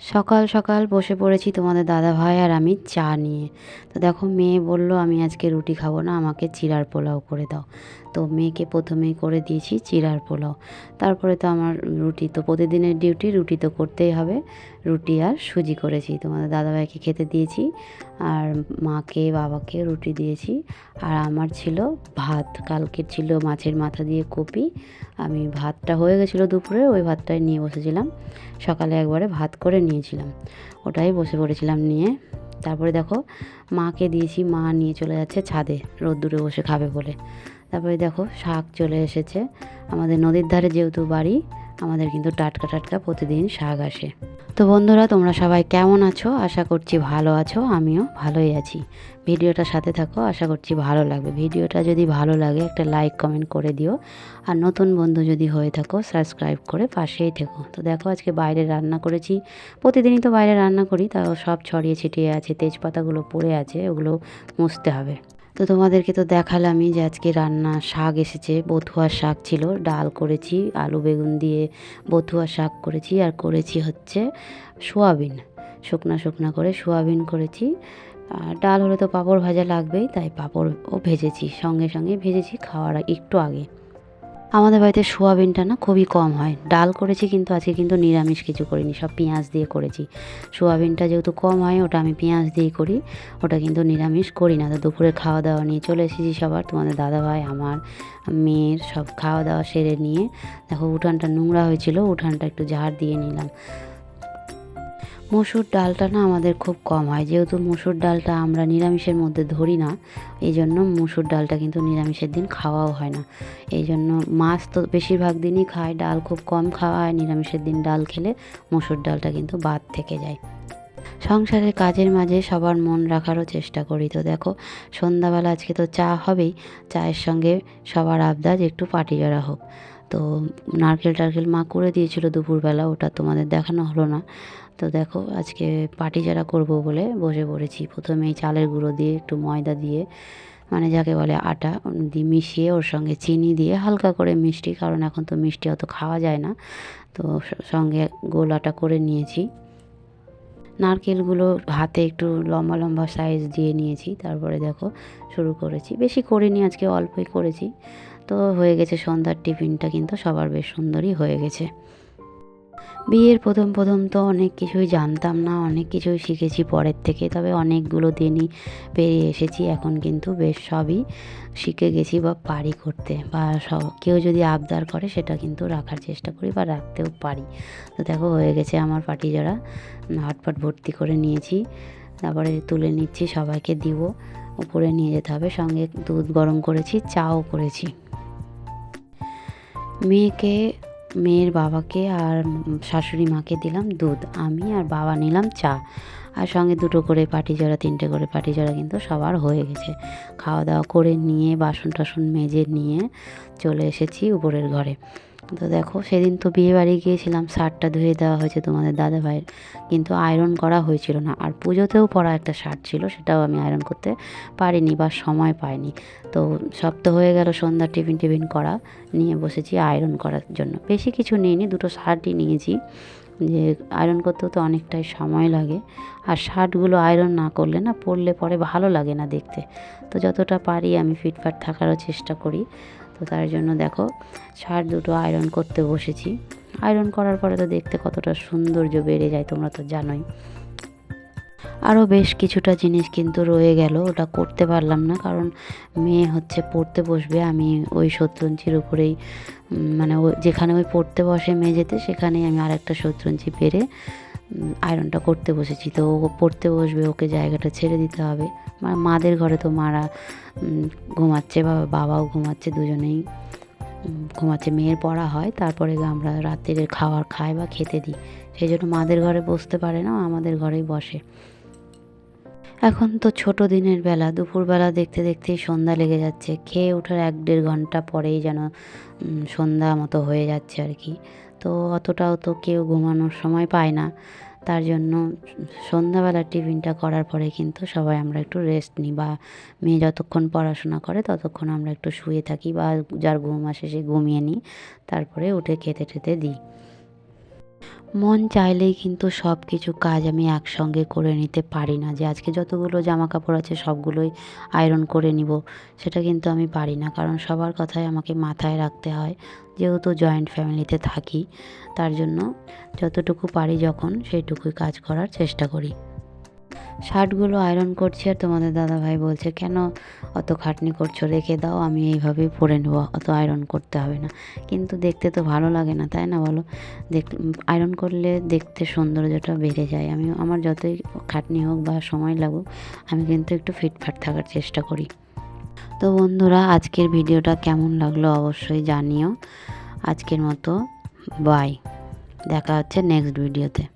সকাল সকাল বসে পড়েছি তোমাদের দাদা ভাই আর আমি চা নিয়ে। তো দেখো, মেয়ে বলল, আমি আজকে রুটি খাব না, আমাকে চিরার পোলাও করে দাও। তো মেয়েকে প্রথমেই করে দিয়েছি চিরার পোলাও। তারপরে তো আমার রুটি তো, প্রতিদিনের ডিউটি রুটি তো করতেই হবে। রুটি আর সুজি করেছি। তোমাদের দাদাভাইকে খেতে দিয়েছি। আর মাকে, বাবাকে রুটি দিয়েছি। আর আমার ছিল ভাত। কালকের ছিল মাছের মাথা দিয়ে কপি। আমি ভাতটা হয়ে গেছিল দুপুরে, ওই ভাতটাই নিয়ে বসেছিলাম। সকালে একবারে ভাত করে নিয়েছিলাম। ওটাই বসে পড়েছিলাম নিয়ে। তারপরে দেখো, মাকে দিয়েছি, মা নিয়ে চলে যাচ্ছে ছাদে, রোদ্দুরে বসে খাবে বলে। তারপরে দেখো, শাক চলে এসেছে। আমাদের নদীর ধারে যেহেতু বাড়ি আমাদের কিন্তু টাটকা টাটকা প্রতিদিন শাক আসে। তো বন্ধুরা, তোমরা সবাই কেমন আছো? আশা করছি ভালো আছো, আমিও ভালোই আছি। ভিডিওটা সাথে থাকো, আশা করছি ভালো লাগবে। ভিডিওটা যদি ভালো লাগে, একটা লাইক, কমেন্ট করে দিও। আর নতুন বন্ধু যদি হয়ে থাকো, সাবস্ক্রাইব করে পাশেই থেকো। তো দেখো, আজকে বাইরে রান্না করেছি। প্রতিদিনই তো বাইরে রান্না করি, তাও সব ছড়িয়ে ছিটিয়ে আছে, তেজপাতাগুলো পড়ে আছে, ওগুলো মুছতে হবে। তো তোমাদেরকে তো দেখালামই যে আজকে রান্না শাক এসেছে। বথুয়ার শাক ছিল, ডাল করেছি, আলু বেগুন দিয়ে বথুয়া শাক করেছি আর করেছি হচ্ছে সোয়াবিন। শুকনা শুকনা করে সোয়াবিন করেছি। আর ডাল হলে তো পাঁপড় ভাজা লাগবেই, তাই পাঁপড়ও ভেজেছি, সঙ্গে সঙ্গে ভেজেছি খাওয়ার একটু আগে। আমাদের বাড়িতে সোয়াবিনটা না খুবই কম হয়। ডাল করেছি কিন্তু আজকে কিন্তু নিরামিষ কিছু করিনি, সব পেঁয়াজ দিয়ে করেছি। সোয়াবিনটা যেহেতু কম হয়, ওটা আমি পেঁয়াজ দিয়েই করি, ওটা কিন্তু নিরামিষ করি না। তো দুপুরে খাওয়া দাওয়া নিয়ে চলে এসেছি সবার, তোমাদের দাদাভাই, আমার, মেয়ের সব খাওয়া দাওয়া সেরে নিয়ে। দেখো উঠানটা নোংরা হয়েছিল, উঠানটা একটু ঝাড় দিয়ে নিলাম। মসুর ডালটা না আমাদের খুব কম হয়। যেহেতু মসুর ডালটা আমরা নিরামিষের মধ্যে ধরি না এই জন্য মসুর ডালটা কিন্তু নিরামিষের দিন খাওয়াও হয় না। এই জন্য মাছ তো বেশিরভাগ দিনই খায়, ডাল খুব কম খাওয়া হয়, নিরামিষের দিন ডাল খেলে মসুর ডালটা কিন্তু বাদ থেকে যায়। সংসারের কাজের মাঝে সবার মন রাখারও চেষ্টা করি। তো দেখো, সন্ধ্যাবেলা আজকে তো চা হবেই, চায়ের সঙ্গে সবার আবদাজ একটু পাটি জড়া হোক। তো নারকেল টারকেল মা করে দিয়েছিল দুপুরবেলা, ওটা তোমাদের দেখানো হলো না। তো দেখো, আজকে পাটি যারা করব বলে বসে পড়েছি। প্রথমে এই চালের গুঁড়ো দিয়ে, একটু ময়দা দিয়ে মানে যাকে বলে আটা, দিয়ে মিশিয়ে ওর সঙ্গে চিনি দিয়ে হালকা করে মিষ্টি, কারণ এখন তো মিষ্টি অত খাওয়া যায় না। তো সঙ্গে গোলাটা করে নিয়েছি। নারকেলগুলো হাতে একটু লম্বা লম্বা সাইজ দিয়ে নিয়েছি, তারপরে দেখো শুরু করেছি। বেশি করিনি, আজকে অল্পই করেছি। তো হয়ে গেছে সন্ধ্যার টিফিনটা কিন্তু সবার বেশ সুন্দরই হয়ে গেছে। বিয়ের প্রথম প্রথম তো অনেক কিছুই জানতাম না, অনেক কিছুই শিখেছি পরের থেকে, তবে অনেকগুলো দিনই পেরিয়ে এসেছি। এখন কিন্তু বেশ সবই শিখে গেছি বা পারি করতে, বা সব, কেউ যদি আবদার করে সেটা কিন্তু রাখার চেষ্টা করি বা রাখতেও পারি। তো দেখো, হয়ে গেছে আমার পাটি যারা হটপট ভর্তি করে নিয়েছি, তারপরে তুলে নিচ্ছি, সবাইকে দিব, উপরে নিয়ে যেতে হবে, সঙ্গে দুধ গরম করেছি, চাও করেছি। মেয়েকে মেয়ের বাবাকে আর শাশুড়ি মাকে দিলাম দুধ। আমি আর বাবা নিলাম চা। আর সঙ্গে দুটো করে পাটি জড়া তিনটে করে পাটি জড়া কিন্তু সবার হয়ে গেছে। খাওয়া দাওয়া করে নিয়ে, বাসন টাসন মেজে নিয়ে চলে এসেছি উপরের ঘরে। তো দেখো, সেদিন তো বিয়ে বাড়ি গিয়েছিলাম, শার্টটা ধুয়ে দেওয়া হয়েছে তোমাদের দাদা ভাইয়ের কিন্তু আয়রন করা হয়েছিল না। আর পুজোতেও পরা একটা শার্ট ছিল, সেটাও আমি আয়রন করতে পারিনি বা সময় পাইনি। তো সব তো হয়ে গেল সন্ধ্যা টিফিন টিফিন করা, নিয়ে বসেছি আয়রন করার জন্য। বেশি কিছু নিইনি, দুটো শার্টই নিয়েছি। যে আয়রন করতেও তো অনেকটাই সময় লাগে। আর শার্টগুলো আয়রন না করলে না, পরলে পরে ভালো লাগে না দেখতে। তো যতটা পারি আমি ফিটফাট থাকারও চেষ্টা করি। তো তার জন্য দেখো শার্ট দুটো আয়রন করতে বসেছি। আয়রন করার পরে তো দেখতে কতটা সৌন্দর্য বেড়ে যায়, তোমরা তো জানোই। আরও বেশ কিছুটা জিনিস কিন্তু রয়ে গেল, ওটা করতে পারলাম না, কারণ মেয়ে হচ্ছে পড়তে বসবে, আমি ওই শত্রুঞ্চির উপরেই মানে যেখানে ওই পড়তে বসে মেয়ে যেতে সেখানেই আমি আর একটা শত্রুঞ্চি পেরে আয়রনটা করতে বসেছি। তো ও পড়তে বসবে, ওকে জায়গাটা ছেড়ে দিতে হবে। মাদের ঘরে তো মারা ঘুমাচ্ছে, বা, বাবাও ঘুমাচ্ছে, দুজনেই। ঘুমাচ্ছে, মেয়ের পড়া হয়, তারপরে আমরা রাত্রে খাবার খাই বা খেতে দিই। সেই জন্য মাদের ঘরে বসতে পারে না আমাদের ঘরেই বসে। এখন তো ছোট দিনের বেলা, দুপুরবেলা দেখতে দেখতেই সন্ধ্যা লেগে যাচ্ছে। খেয়ে ওঠার এক দেড় ঘণ্টা পরেই যেন সন্ধ্যা মতো হয়ে যাচ্ছে আর কি। তো অতটাও তো কেউ ঘুমানোর সময় পায় না। তার জন্য সন্ধ্যাবেলা টিফিনটা করার পরে কিন্তু সবাই আমরা একটু রেস্ট নিই বা মেয়ে যতক্ষণ পড়াশোনা করে ততক্ষণ আমরা একটু শুয়ে থাকি বা যার ঘুম আসে সে ঘুমিয়ে নিই। তারপরে উঠে খেতে টেতে দিই। মন চাইলেই কিন্তু সব কিছু কাজ আমি একসঙ্গে করে নিতে পারি না যে আজকে যতগুলো জামা কাপড় আছে সবগুলোই আয়রন করে নিব, সেটা কিন্তু আমি পারি না। কারণ সবার কথাই আমাকে মাথায় রাখতে হয়, যেহেতু জয়েন্ট ফ্যামিলিতে থাকি, তার জন্য যতটুকু পারি যখন সেইটুকুই কাজ করার চেষ্টা করি। শার্টগুলো আয়রন করছি আর তোমাদের দাদাভাই বলছে, কেন অত খাটনি করছ? রেখে দাও, আমি এইভাবেই পরে নেব, অত আয়রন করতে হবে না। কিন্তু দেখতে তো ভালো লাগে না, তাই না বলো? দেখ আয়রন করলে দেখতে সৌন্দর্যটা বেড়ে যায়। আমি, আমার যতই খাটনি হোক বা সময় লাগুক, আমি কিন্তু একটু ফিটফাট থাকার চেষ্টা করি। তো বন্ধুরা, আজকের ভিডিওটা কেমন লাগল অবশ্যই জানিও। আজকের মতো বাই দেখা হচ্ছে নেক্সট ভিডিওতে